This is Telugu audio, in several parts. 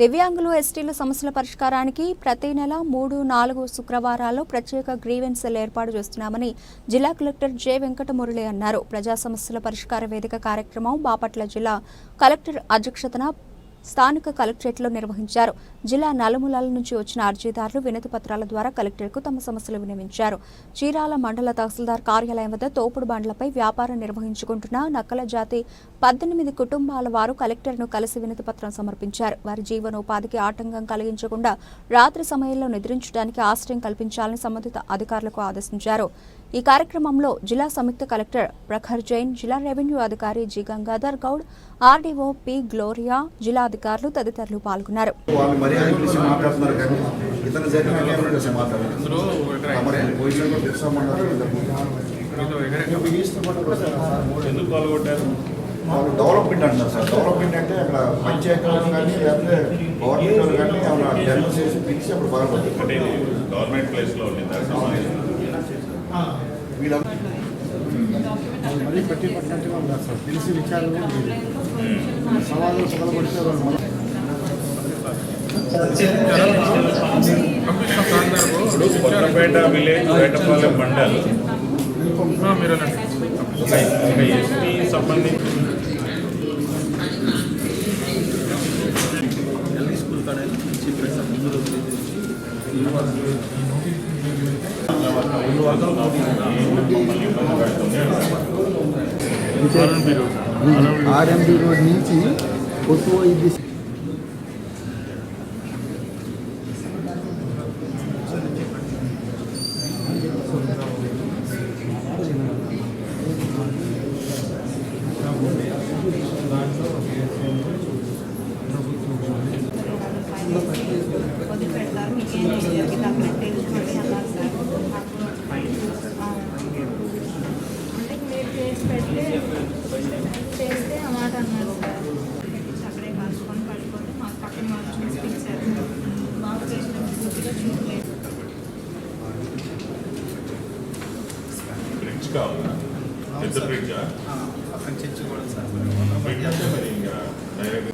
దివ్యాంగులు ఎస్టీల సమస్యల పరిష్కారానికి ప్రతి నెల మూడు నాలుగు శుక్రవారాల్లో ప్రత్యేక గ్రీవెన్స్ ఏర్పాటు చేస్తున్నామని జిల్లా కలెక్టర్ జె వెంకటమురళి అన్నారు. ప్రజా సమస్యల పరిష్కార వేదిక కార్యక్రమం బాపట్ల జిల్లా కలెక్టర్ అధ్యక్షతన స్థానిక కలెక్టరేట్లో నిర్వహించారు. జిల్లా నలుమూలల నుంచి వచ్చిన అర్జీదారులు వినతి పత్రాల ద్వారా కలెక్టర్కు తమ సమస్యలు వినియమించారు చీరాల మండల తహసీల్దార్ కార్యాలయం వద్ద తోపుడు బండ్లపై వ్యాపారం నిర్వహించుకుంటున్న నక్కల జాతి పద్దెనిమిది కుటుంబాల వారు కలెక్టర్ను కలిసి వినతి పత్రం సమర్పించారు. వారి జీవనోపాధికి ఆటంకం కలిగించకుండా రాత్రి సమయంలో నిద్రించడానికి ఆశ్రయం కల్పించాలని సంబంధిత అధికారులకు ఆదేశించారు. ఈ కార్యక్రమంలో జిల్లా సంయుక్త కలెక్టర్ ప్రఖర్ జైన్ జిల్లా రెవెన్యూ అధికారి G Gangadhar Goud RDO P Gloria జిల్లా అధికారులు తదితరులు పాల్గొన్నారు. వాళ్ళు డెవలప్మెంట్ అంటారు సార్. డెవలప్మెంట్ అంటే అక్కడ పంచాయతీ కానీ లేకపోతే గవర్నమెంట్ కానీ ఏమైనా టెండర్ చేసి పిలిచి అప్పుడు గవర్నమెంట్ ప్లేస్లో ఉండిందా మరీ పట్టి పట్టినట్టుగా ఉన్నారు సార్. తెలిసి విచారణ లేదు. సవాళ్ళు పగలబడితే వాళ్ళు మన ఇప్పుడు కొత్తపేట విలేజ్ వేటపాలెం మండల్ ఎస్టీ సంబంధించి ఆర్ఎండి రోడ్ నుంచి కొత్త ఇది. వదిలిపెడతారు మీకేం జరిగింది అప్పుడే తెలుసుకోండి అన్నారు సార్ ఆ. అంటే మీరు చేసి పెడితే చేస్తే ఆ మాట అన్నారు సార్ అక్కడే కాల్చుకొని పడుకొని మాకు పక్కన వాళ్ళు చూసి పిలిచారు మాకు చేసిన పూర్తిగా చూడలేదు బ్రిడ్జ్ కావాలా పెద్ద బ్రిడ్జా బ్రిడ్జ్ అంటే మరి ఇంకా? డైరెక్ట్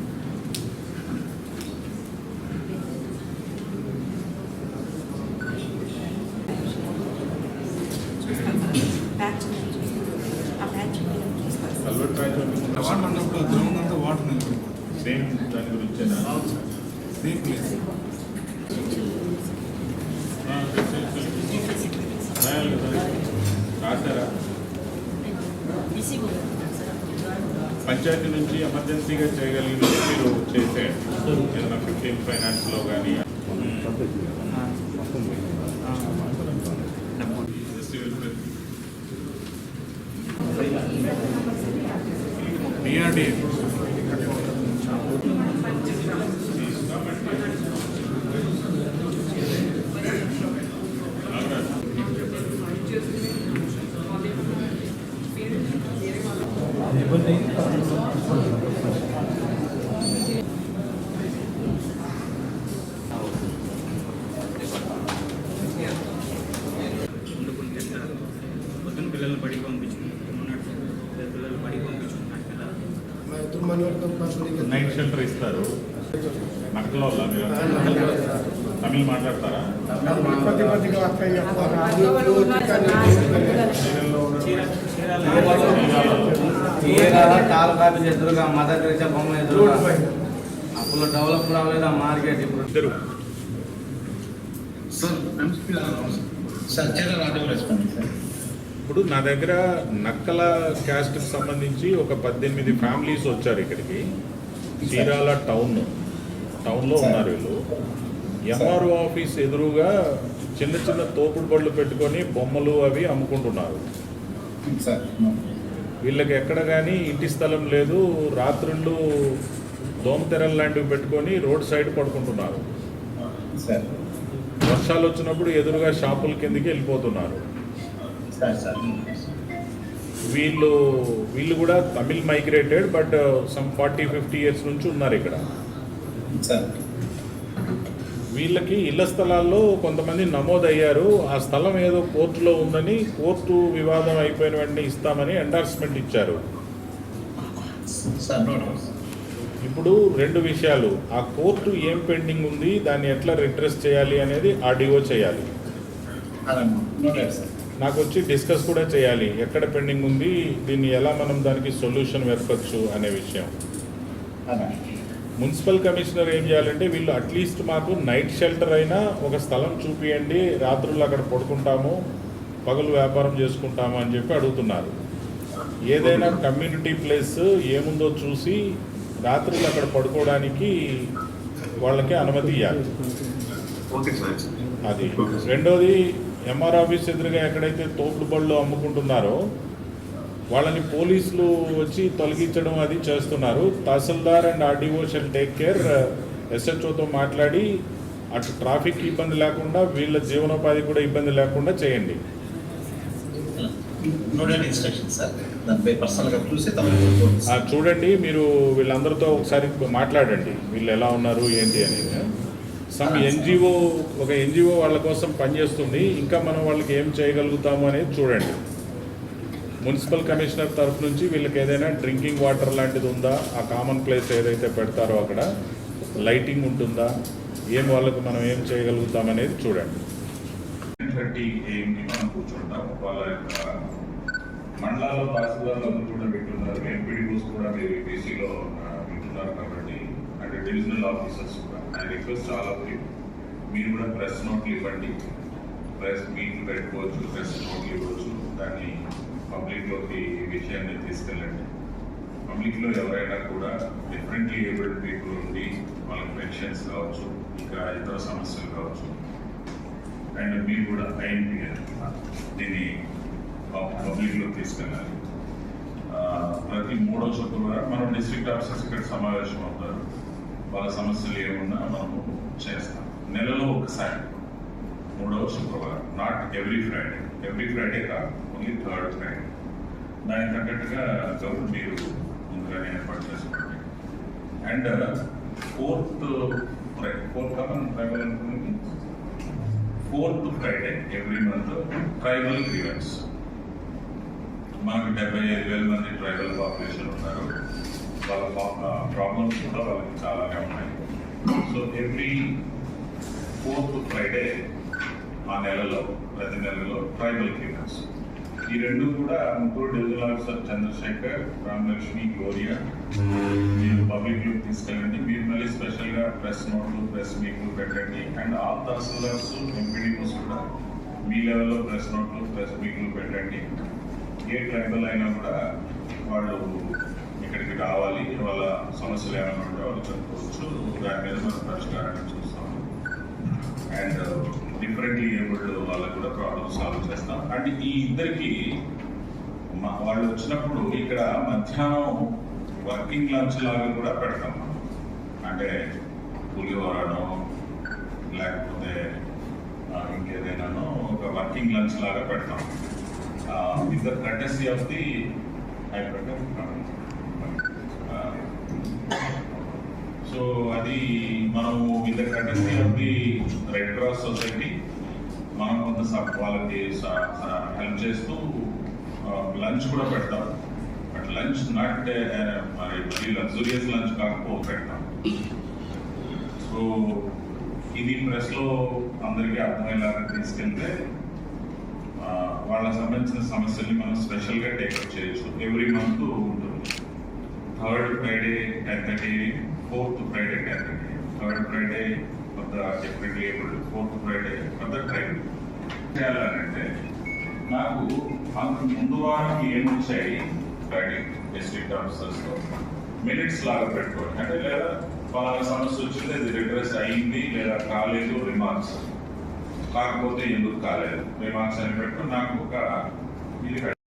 కల్వర్ట్ ప్యాచ్ వాటర్ అన్నప్పుడు గ్రౌండ్ అంతా వాటర్ నిలబడిపోతుంది సేమ్ దాని సేమ్ ప్లేస్. రాయాలి కదా. రాశారా పంచాయతీ నుంచి ఎమర్జెన్సీగా చేయగలిగినది మీరు చేసే ఏదైనా ఫిఫ్టీన్ ఫైనాన్స్లో కానీ డిఆర్డి పిల్లల్ని బడికి పంపించింది ఉన్నట్టు పిల్లలు బడికి పంపించుకున్నాడు కదా నైట్ షెల్టర్ ఇస్తారు. తమిళ మాట్లాడతారా? కొద్ది కొద్దిగా వస్తాయి చీరాల టాల్ కాపీ ఎదురుగా మదర్ తెరిచా బొమ్మ ఎదురుగా అప్పుడు డెవలప్ రాలేదు ఆ మార్కెట్ ఇప్పుడు ఇద్దరు ఇప్పుడు నా దగ్గర నక్కల క్యాస్ట్కి సంబంధించి ఒక పద్దెనిమిది ఫ్యామిలీస్ వచ్చారు ఇక్కడికి. చీరాల టౌన్. టౌన్లో ఉన్నారు వీళ్ళు. ఎంఆర్ఓ ఆఫీస్ ఎదురుగా చిన్న చిన్న తోపుడు బళ్ళు పెట్టుకొని బొమ్మలు అవి అమ్ముకుంటున్నారు. వీళ్ళకి ఎక్కడ కానీ ఇంటి స్థలం లేదు రాత్రుళ్ళు దోమతెరలు లాంటివి పెట్టుకొని రోడ్ సైడ్ పడుకుంటున్నారు. వర్షాలు వచ్చినప్పుడు ఎదురుగా షాపుల కిందకి వెళ్ళిపోతున్నారు. వీళ్ళు వీళ్ళు కూడా Tamil migrated but some forty fifty years నుంచి ఉన్నారు ఇక్కడ. వీళ్ళకి ఇళ్ళ స్థలాల్లో కొంతమంది నమోదయ్యారు. ఆ స్థలం ఏదో కోర్టులో ఉందని కోర్టు వివాదం అయిపోయిన వెంటనే ఇస్తామని ఎండార్స్మెంట్ ఇచ్చారు. ఇప్పుడు రెండు విషయాలు. ఆ కోర్టు ఏం పెండింగ్ ఉంది? దాన్ని ఎట్లా రిట్రెస్ చేయాలి అనేది ఆర్డీఓ చేయాలి. నాకు వచ్చి డిస్కస్ కూడా చేయాలి. ఎక్కడ పెండింగ్ ఉంది? దీన్ని ఎలా మనం దానికి సొల్యూషన్ వెతకచ్చు అనే విషయం. మున్సిపల్ కమిషనర్ ఏం చేయాలంటే వీళ్ళు అట్లీస్ట్ మాకు నైట్ షెల్టర్ అయినా ఒక స్థలం చూపియండి రాత్రులు అక్కడ పడుకుంటాము పగలు వ్యాపారం చేసుకుంటాము అని చెప్పి అడుగుతున్నారు. ఏదైనా కమ్యూనిటీ ప్లేస్ ఏముందో చూసి రాత్రులు అక్కడ పడుకోవడానికి వాళ్ళకి అనుమతి ఇవ్వాలి అది. రెండోది ఎంఆర్ ఆఫీస్ ఎదురుగా ఎక్కడైతే తోపుడు బళ్ళు అమ్ముకుంటున్నారో వాళ్ళని పోలీసులు వచ్చి తొలగించడం అది చేస్తున్నారు. Tahsildar and RDO shall take care ఎస్హెచ్ఓతో మాట్లాడి అటు ట్రాఫిక్ ఇబ్బంది లేకుండా వీళ్ళ జీవనోపాధి కూడా ఇబ్బంది లేకుండా చేయండి. చూడండి మీరు వీళ్ళందరితో ఒకసారి మాట్లాడండి వీళ్ళు ఎలా ఉన్నారు ఏంటి అనేది. సమ్ ఎన్జిఓ ఒక ఎన్జిఓ వాళ్ళ కోసం పనిచేస్తుంది ఇంకా మనం వాళ్ళకి ఏం చేయగలుగుతాము అనేది చూడండి. మున్సిపల్ కమిషనర్ తరఫు నుంచి వీళ్ళకి ఏదైనా డ్రింకింగ్ వాటర్ లాంటిది ఉందా? ఆ కామన్ ప్లేస్ ఏదైతే పెడతారో అక్కడ లైటింగ్ ఉంటుందా? ఏం వాళ్ళకి మనం ఏం చేయగలుగుతాం అనేది చూడండి. థర్టీ ఏఎంకి మనం కూర్చుంటాం. వాళ్ళ యొక్క మండలాల్లో తహసీల్దార్లు అందరూ కూడా వింటున్నారు. ఎంపీడీఓస్ కూడా మీరు బీసీలో పెట్టున్నారు కాబట్టి అంటే డివిజనల్ ఆఫీసర్స్ కూడా. ఐ రిక్వెస్ట్ చాలా మీరు కూడా ప్రెస్ నోట్లు ఇవ్వండి. ప్రెస్ మీట్లు పెట్టుకోవచ్చు ప్రెస్ నోట్లు ఇవ్వచ్చు. దాన్ని పబ్లిక్లోకి ఈ విషయాన్ని తీసుకెళ్ళండి. పబ్లిక్లో ఎవరైనా కూడా డిఫరెంట్లీ ఏబుల్డ్ పీపుల్ ఉండి వాళ్ళకి పెన్షన్స్ కావచ్చు ఇంకా ఇతర సమస్యలు కావచ్చు. అండ్ మీరు కూడా ఐఎన్పి దీన్ని పబ్లిక్లో తీసుకెళ్ళాలి. ప్రతి మూడో శుక్రవారం మనం డిస్ట్రిక్ట్ ఆఫీసర్స్ ఇక్కడ సమావేశం అవుతారు. వాళ్ళ సమస్యలు ఏమున్నా మనము చేస్తాం. నెలలో ఒకసారి మూడవ శుక్రవారం not every Friday every Friday కాదు. ఓన్లీ థర్డ్ ట్రైన్ దానికి తగ్గట్టుగా గవర్నమెంట్ మీరు ముందుగానే ఏర్పాటు చేసుకోండి and uh, fourth fourth common tribal అనుకుంది fourth Friday every month tribal grievance మనకు డెబ్బై ఐదు వేల మంది ట్రైబల్ పాపులేషన్ ఉన్నారు. వాళ్ళ ప్రాబ్లమ్స్ కూడా వాళ్ళకి చాలానే ఉన్నాయి. సో ఎవ్రీ ఫోర్త్ ఫ్రైడే ఆ నెలలో ప్రతి నెలలో ట్రైబల్ గ్రీవెన్స్ ఈ రెండు కూడా ముగ్గురు divisional officer Chandrasekhar Ramalakshmi Gloria మీరు పబ్లిక్లోకి తీసుకెళ్ళండి. మీరు మళ్ళీ స్పెషల్గా ప్రెస్ నోట్లు ప్రెస్ మీట్లు పెట్టండి. అండ్ ఆల్ తహసీల్దార్స్ ఎంపీడీఓస్ కూడా మీ లెవెల్లో ప్రెస్ నోట్లు ప్రెస్ మీట్లు పెట్టండి. ఏ ట్రైబల్ అయినా కూడా వాళ్ళు ఇక్కడికి రావాలి. వాళ్ళ సమస్యలు ఏమైనా ఉంటే వాళ్ళు చెప్పుకోవచ్చు. దాని మీద మనం పరిష్కారాన్ని చూస్తాము. అండ్ డిఫరెంట్లీ ఏబుల్డ్ వాళ్ళకి కూడా ప్రాబ్లమ్ సాల్వ్ చేస్తాం. అండ్ ఈ ఇద్దరికి మా వాళ్ళు వచ్చినప్పుడు ఇక్కడ మధ్యాహ్నం వర్కింగ్ లంచ్ లాగా కూడా పెడతాం అంటే పులిహోరనో లేకపోతే ఆ, ఇంకేదైనానో ఒక వర్కింగ్ లంచ్ లాగా పెడతాం. With the courtesy of the so అది మనము with the of the red cross society మనం కొంత సబ్ వాళ్ళకి హెల్ప్ చేస్తూ లంచ్ కూడా పెడతాం. బట్ లంచ్ నాట్ మరి లగ్జూరియస్ లంచ్ కాకపోతే పెడతాం. సో ఇది ప్రెస్లో అందరికీ అర్థమయ్యేలాగా తీసుకెళ్తే వాళ్ళకి సంబంధించిన సమస్యల్ని మనం స్పెషల్గా టేకప్ చేయొచ్చు. ఎవ్రీ మంత్ ఉంటుంది. Third Friday ten thirty fourth Friday third Friday for the definitely abled fourth Friday for the train చేయాలంటే నాకు అంతకు ముందు వారానికి ఏం వచ్చాయి? ఫ్రైడే డిస్ట్రిక్ట్ ఆఫీసర్స్తో మినిట్స్ లాగా పెట్టుకోండి. అంటే లేదా వాళ్ళ సమస్య వచ్చింది అది రిగ్రెస్ అయింది లేదా కాలేదు రిమార్క్స్ కాకపోతే ఎందుకు కాలేదు? రిమార్క్స్ అని పెట్టుకుని నాకు ఒక ఇది